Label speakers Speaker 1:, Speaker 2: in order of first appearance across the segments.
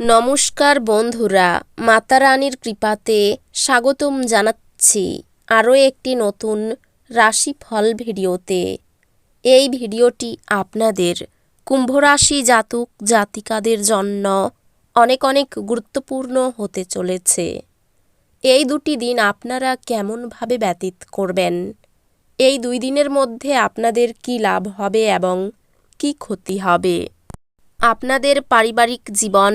Speaker 1: নমস্কার বন্ধুরা, মাতা রানীর কৃপাতে স্বাগতম জানাচ্ছি আরও একটি নতুন রাশিফল ভিডিওতে। এই ভিডিওটি আপনাদের কুম্ভরাশি জাতক জাতিকাদের জন্য অনেক অনেক গুরুত্বপূর্ণ হতে চলেছে। এই দুটি দিন আপনারা কেমনভাবে ব্যতীত করবেন? এই দুই দিনের মধ্যে আপনাদের কি লাভ হবে এবং কি ক্ষতি হবে? আপনাদের পারিবারিক জীবন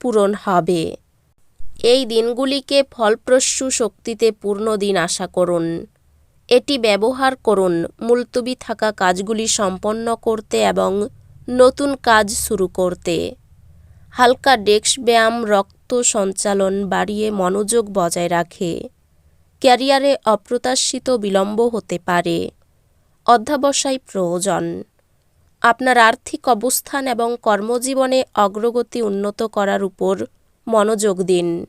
Speaker 1: পূরণ হবে। এই দিনগুলিকে ফলপ্রসূ শক্তিতে পূর্ণ দিন আশা করুন। এটি ব্যবহার করুন, মুলতবি থাকা কাজগুলি সম্পন্ন করতে এবং নতুন কাজ শুরু করতে। হালকা ডেস্ক ব্যায়াম, রক্ত সঞ্চালন বাড়িয়ে মনোযোগ বজায় রাখে। ক্যারিয়ারে অপ্রত্যাশিত বিলম্ব হতে পারে। অধ্যাবসায় প্রয়োজন। আপনার আর্থিক অবস্থান এবং কর্মজীবনে অগ্রগতি উন্নত করার উপর মনোযোগ দিন।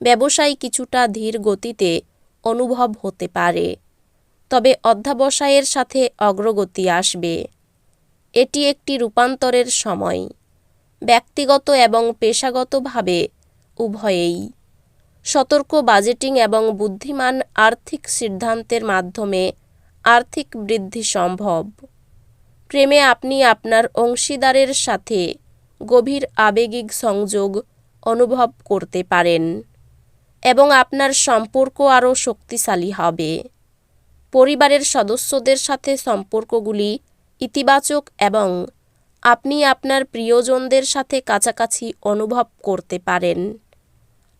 Speaker 1: ব্যবসায় কিছুটা ধীর গতিতে অনুভব হতে পারে। তবে অধ্যাবসায়ের সাথে অগ্রগতি আসবে। এটি একটি রূপান্তরের সময়। ব্যক্তিগত এবং পেশাগতভাবে উভয়েই। সতর্ক বাজেটিং এবং বুদ্ধিমান আর্থিক সিদ্ধান্তের মাধ্যমে আর্থিক বৃদ্ধি সম্ভব। প্রেমে আপনি আপনার অংশীদারের সাথে গভীর আবেগিক সংযোগ অনুভব করতে পারেন এবং আপনার সম্পর্ক আরও শক্তিশালী হবে। পরিবারের সদস্যদের সাথে সম্পর্কগুলি ইতিবাচক এবং আপনি আপনার প্রিয়জনদের সাথে কাছাকাছি অনুভব করতে পারেন।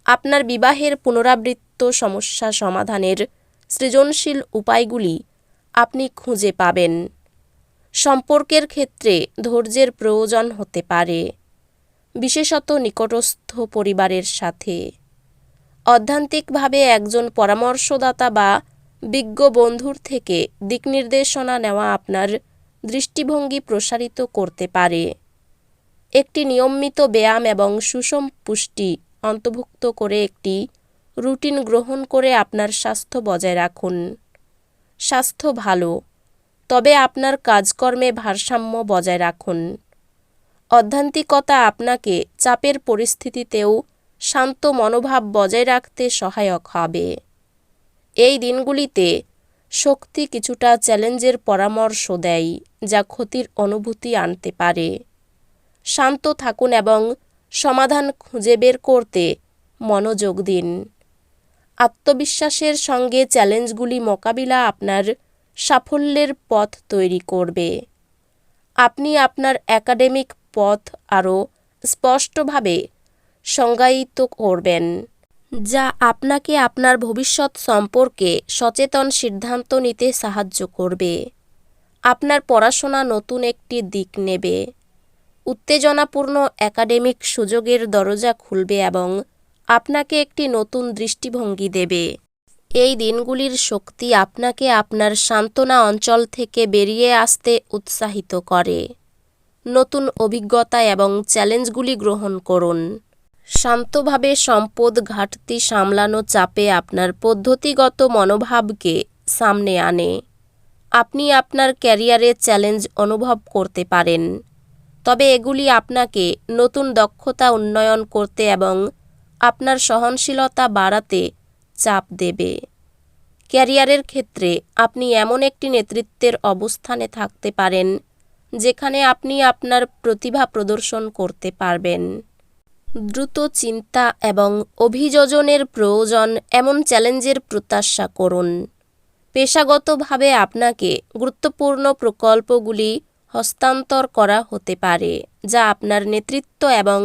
Speaker 1: আপনার বিবাহের পুনরাবৃত্ত সমস্যা সমাধানের সৃজনশীল উপায়গুলি আপনি খুঁজে পাবেন। সম্পর্কের ক্ষেত্রে ধৈর্যের প্রয়োজন হতে পারে, বিশেষত নিকটস্থ পরিবারের সাথে। অধ্যান্তিকভাবে একজন পরামর্শদাতা বা বিজ্ঞ বন্ধুর থেকে দিকনির্দেশনা নেওয়া আপনার দৃষ্টিভঙ্গি প্রসারিত করতে পারে। একটি নিয়মিত ব্যায়াম এবং সুষম পুষ্টি অন্তর্ভুক্ত করে একটি রুটিন গ্রহণ করে আপনার স্বাস্থ্য বজায় রাখুন। স্বাস্থ্য ভালো তবে আপনার কাজকর্মে ভারসাম্য বজায় রাখুন। অধ্যান্তিকতা আপনাকে চাপের পরিস্থিতিতেও শান্ত মনোভাব বজায় রাখতে সহায়ক হবে। এই দিনগুলিতে শক্তি কিছুটা চ্যালেঞ্জের পরামর্শ দেয়, যা ক্ষতির অনুভূতি আনতে পারে। শান্ত থাকুন এবং সমাধান খুঁজে বের করতে মনোযোগ দিন। আত্মবিশ্বাসের সঙ্গে চ্যালেঞ্জগুলি মোকাবিলা আপনার সাফল্যের পথ তৈরি করবে। আপনি আপনার একাডেমিক পথ আরও স্পষ্টভাবে সংজ্ঞায়িত করবেন, যা আপনাকে আপনার ভবিষ্যৎ সম্পর্কে সচেতন সিদ্ধান্ত নিতে সাহায্য করবে। আপনার পড়াশোনা নতুন একটি দিক নেবে। উত্তেজনাপূর্ণ একাডেমিক সুযোগের দরজা খুলবে এবং আপনাকে একটি নতুন দৃষ্টিভঙ্গি দেবে। এই দিনগুলির শক্তি আপনাকে আপনার সান্ত্বনা অঞ্চল থেকে বেরিয়ে আসতে উৎসাহিত করে। নতুন অভিজ্ঞতা এবং চ্যালেঞ্জগুলি গ্রহণ করুন। শান্তভাবে সম্পদ ঘাটতি সামলানো চাপে আপনার পদ্ধতিগত মনোভাবকে সামনে আনে। আপনি আপনার ক্যারিয়ারে চ্যালেঞ্জ অনুভব করতে পারেন। তবে এগুলি আপনাকে নতুন দক্ষতা উন্নয়ন করতে এবং আপনার সহনশীলতা বাড়াতে চাপ দেবে। ক্যারিয়ারের ক্ষেত্রে আপনি এমন একটি নেতৃত্বের অবস্থানে থাকতে পারেন, যেখানে আপনি আপনার প্রতিভা প্রদর্শন করতে পারবেন। দ্রুত চিন্তা এবং অভিযোজনের প্রয়োজন এমন চ্যালেঞ্জের প্রত্যাশা করুন। পেশাগতভাবে আপনাকে গুরুত্বপূর্ণ প্রকল্পগুলি হস্তান্তর করা হতে পারে, যা আপনার নেতৃত্ব এবং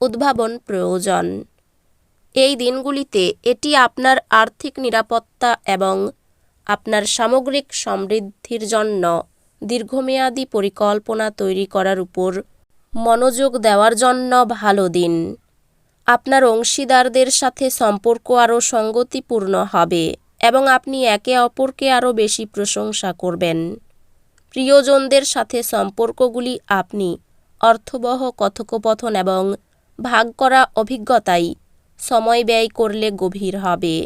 Speaker 1: উদ্ভাবন প্রয়োজন। এই দিনগুলিতে এটি আপনার আর্থিক নিরাপত্তা এবং আপনার সামগ্রিক সমৃদ্ধির জন্য দীর্ঘমেয়াদী পরিকল্পনা তৈরি করার উপর মনোযোগ দেওয়ার জন্য ভালো দিন। আপনার অংশীদারদের সাথে সম্পর্ক আরও সঙ্গতিপূর্ণ হবে এবং আপনি একে অপরকে আরও বেশি প্রশংসা করবেন। প্রিয়জনদের সাথে সম্পর্কগুলি আপনি অর্থবহ কথোপকথন এবং ভাগ করা অভিজ্ঞতাই সময় ব্যয় করলে গভীর হবে।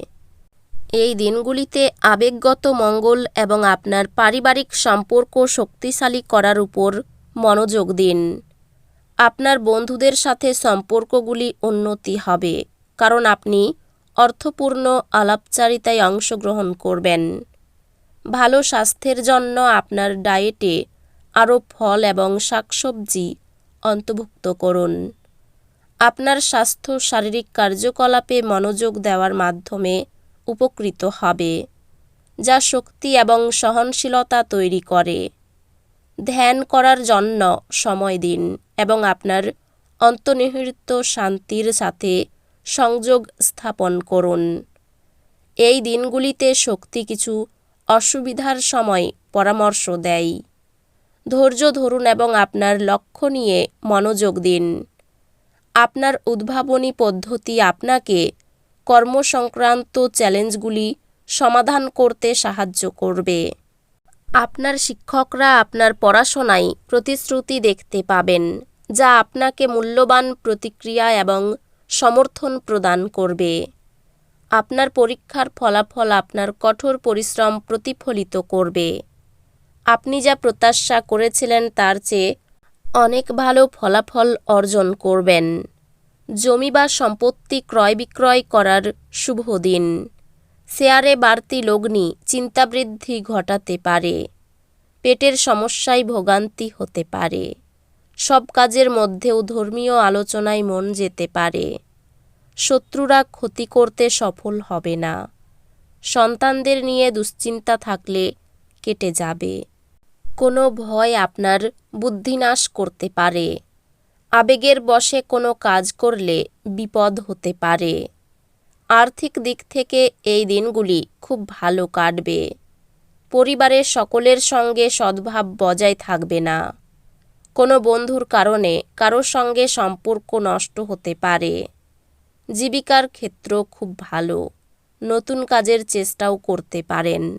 Speaker 1: এই দিনগুলিতে আবেগগত মঙ্গল এবং আপনার পারিবারিক সম্পর্ক শক্তিশালী করার উপর মনোযোগ দিন। আপনার বন্ধুদের সাথে সম্পর্কগুলি উন্নতি হবে, কারণ আপনি অর্থপূর্ণ আলাপচারিতায় অংশগ্রহণ করবেন। ভালো স্বাস্থ্যের জন্য আপনার ডায়েটে আরও ফল এবং শাকসবজি অন্তর্ভুক্ত করুন। আপনার স্বাস্থ্য, শারীরিক কার্যকলাপে মনোযোগ দেওয়ার মাধ্যমে উপকৃত হবে, যা শক্তি এবং সহনশীলতা তৈরি করে। ধ্যান করার জন্য সময় দিন এবং আপনার অন্তর্নিহিত শান্তির সাথে সংযোগ স্থাপন করুন। এই দিনগুলিতে শক্তি কিছু অসুবিধার সময় পরামর্শ দেয়। ধৈর্য ধরুন এবং আপনার লক্ষ্য নিয়ে মনোযোগ দিন। আপনার উদ্ভাবনী পদ্ধতি আপনাকে কর্মসংক্রান্ত চ্যালেঞ্জগুলি সমাধান করতে সাহায্য করবে। আপনার শিক্ষকরা আপনার পড়াশোনায় প্রতিশ্রুতি দেখতে পাবেন, যা আপনাকে মূল্যবান প্রতিক্রিয়া এবং সমর্থন প্রদান করবে। আপনার পরীক্ষার ফলাফল আপনার কঠোর পরিশ্রম প্রতিফলিত করবে। আপনি যা প্রত্যাশা করেছিলেন তার চেয়ে অনেক ভালো ফলাফল অর্জন করবেন। জমি বা সম্পত্তি ক্রয় বিক্রয় করার শুভ দিন। শেয়ারে বাড়তি লগ্নি চিন্তাবৃদ্ধি ঘটাতে পারে। পেটের সমস্যায় ভোগান্তি হতে পারে। সব কাজের মধ্যেও ধর্মীয় আলোচনায় মন যেতে পারে। শত্রুরা ক্ষতি করতে সফল হবে না। সন্তানদের নিয়ে দুশ্চিন্তা থাকলে কেটে যাবে। কোনো ভয় আপনার বুদ্ধিনাশ করতে পারে। আবেগের বশে কোনো কাজ করলে বিপদ হতে পারে। আর্থিক দিক থেকে এই দিনগুলি খুব ভালো কাটবে। পরিবারের সকলের সঙ্গে সদ্ভাব বজায় থাকবে না। কোনো বন্ধুর কারণে কারোর সঙ্গে সম্পর্ক নষ্ট হতে পারে। জীবিকার ক্ষেত্র খুব ভালো। নতুন কাজের চেষ্টাও করতে পারেন।